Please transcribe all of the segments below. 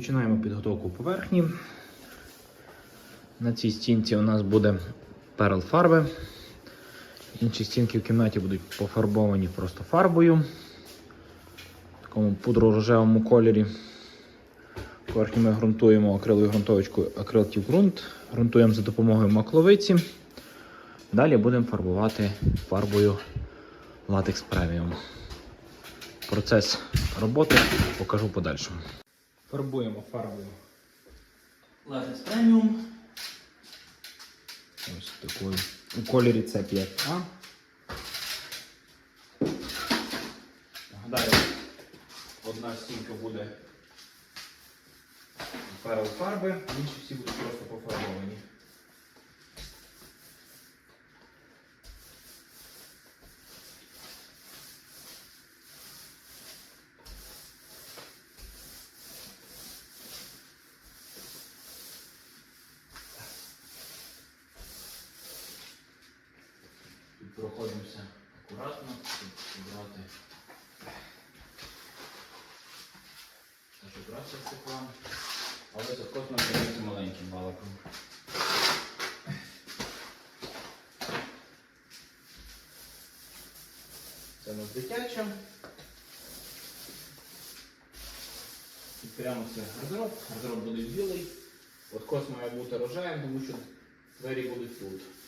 Починаємо підготовку поверхні. На цій стінці у нас буде перл фарби. Інші стінки в кімнаті будуть пофарбовані просто фарбою в такому пудро-рожевому кольорі. Поверхню ми ґрунтуємо акриловою ґрунтовочкою акрилтів ґрунт. Ґрунтуємо за допомогою макловиці. Далі будемо фарбувати фарбою латекс преміум. Процес роботи покажу подальшому. Фарбуємо фарбою Лазис преміум. Ось такою. У кольорі це 5А. Нагадаю, одна стінка буде перел фарби, інші всі будуть просто пофарбовані. Тут проходимося акуратно, щоб брати щоб брати стекла, але за кожним робити маленьким баликом. Це нас дитяча. І прямо це гардероб. Гардероб буде білий. От кос має бути рожевим, тому що двері будуть тут.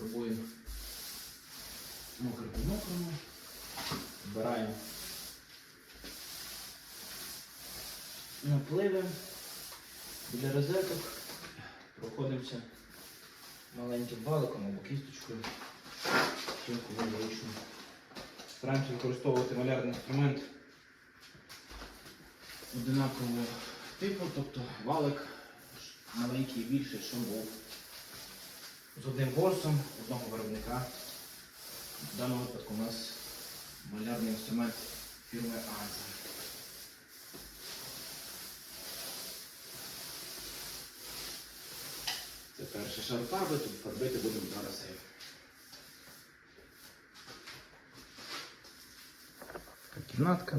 Фарбуємо мокре по мокрому. Збираємо. Напливи. Біля розеток, проходимося маленьким баликом або кісточкою, чим кому зручно. Стараємося використовувати малярний інструмент одинакового типу, тобто валик маленький більший, що був з одним борсом одного виробника. В даному випадку у нас малярний інструмент фірми Аза. Це перший шар фарби, тут фарбити будемо зараз. Кімнатка.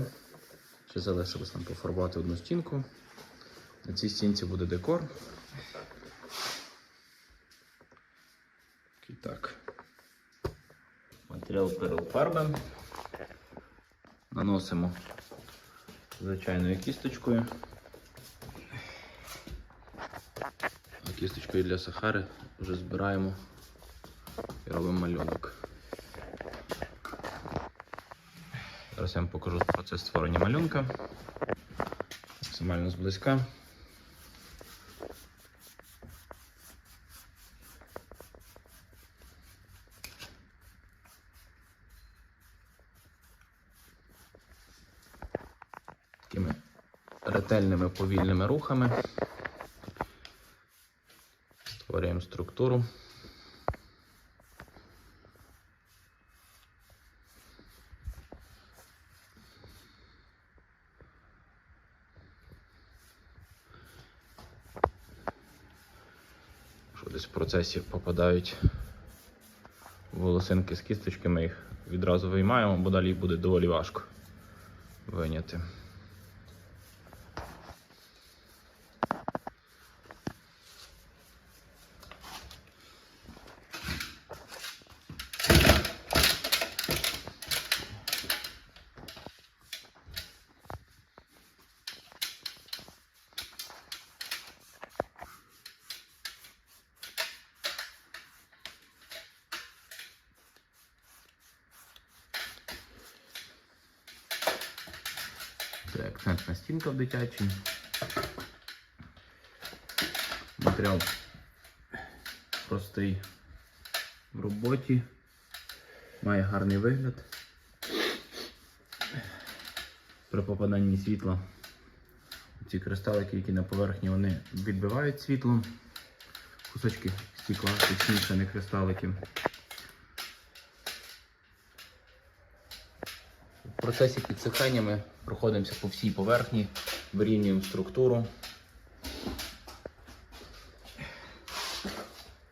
Ще залишилось нам пофарбувати одну стінку. На цій стінці буде декор. І так. Перл фарби. Наносимо звичайною кісточкою. А кісточкою для сахари вже збираємо і робимо малюнок. Зараз я вам покажу процес створення малюнка. Максимально зблизька. Такими ретельними повільними рухами. Створюємо структуру. Якщо десь в процесі попадають волосинки з кісточки, ми їх відразу виймаємо, бо далі їх буде доволі важко виняти. Це акцентна стінка в дитячій. Матеріал простий в роботі, має гарний вигляд. При попаданні світла ці кристалики, які на поверхні, вони відбивають світло. Кусочки стекла, точніше, не кристалики. В процесі підсихання ми проходимося по всій поверхні, вирівнюємо структуру.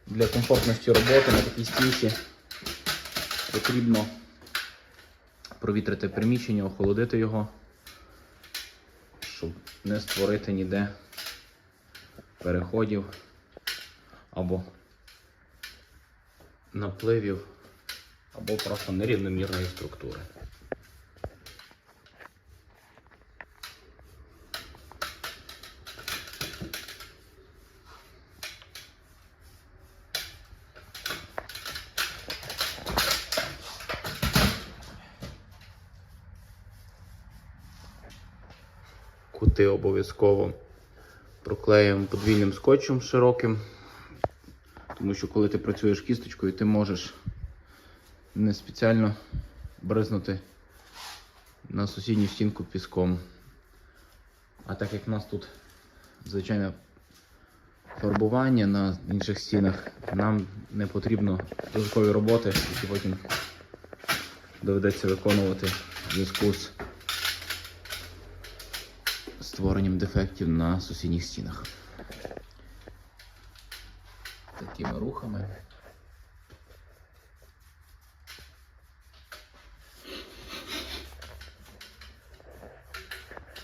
Для комфортності роботи на такій стійці потрібно провітрити приміщення, охолодити його, щоб не створити ніде переходів або напливів, або просто нерівномірної структури. Кути обов'язково проклеюємо подвійним скотчем широким, тому що коли ти працюєш кісточкою, ти можеш не спеціально бризнути на сусідню стінку піском. А так як в нас тут звичайне фарбування на інших стінах, нам не потрібно додаткові роботи, які потім доведеться виконувати в зв'язку з створенням дефектів на сусідніх стінах. Такими рухами.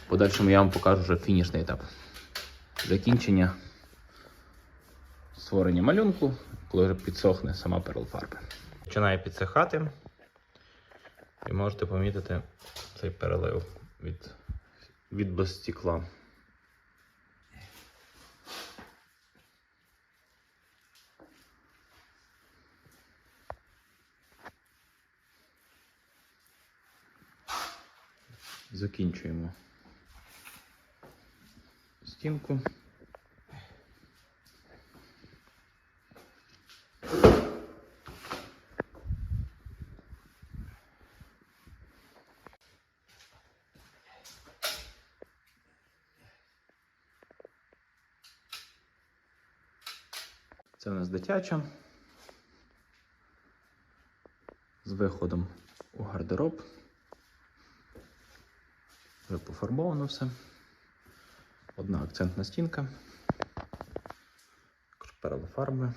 Подальшому я вам покажу вже фінішний етап. Закінчення створення малюнку, коли вже підсохне сама перлфарба. Починає підсихати. І можете помітити цей перелив від, від безстекла. Закінчуємо стінку. Це у нас дитяча. З виходом у гардероб. Вже пофарбовано все. Одна акцентна стінка. перелофарби. фарби.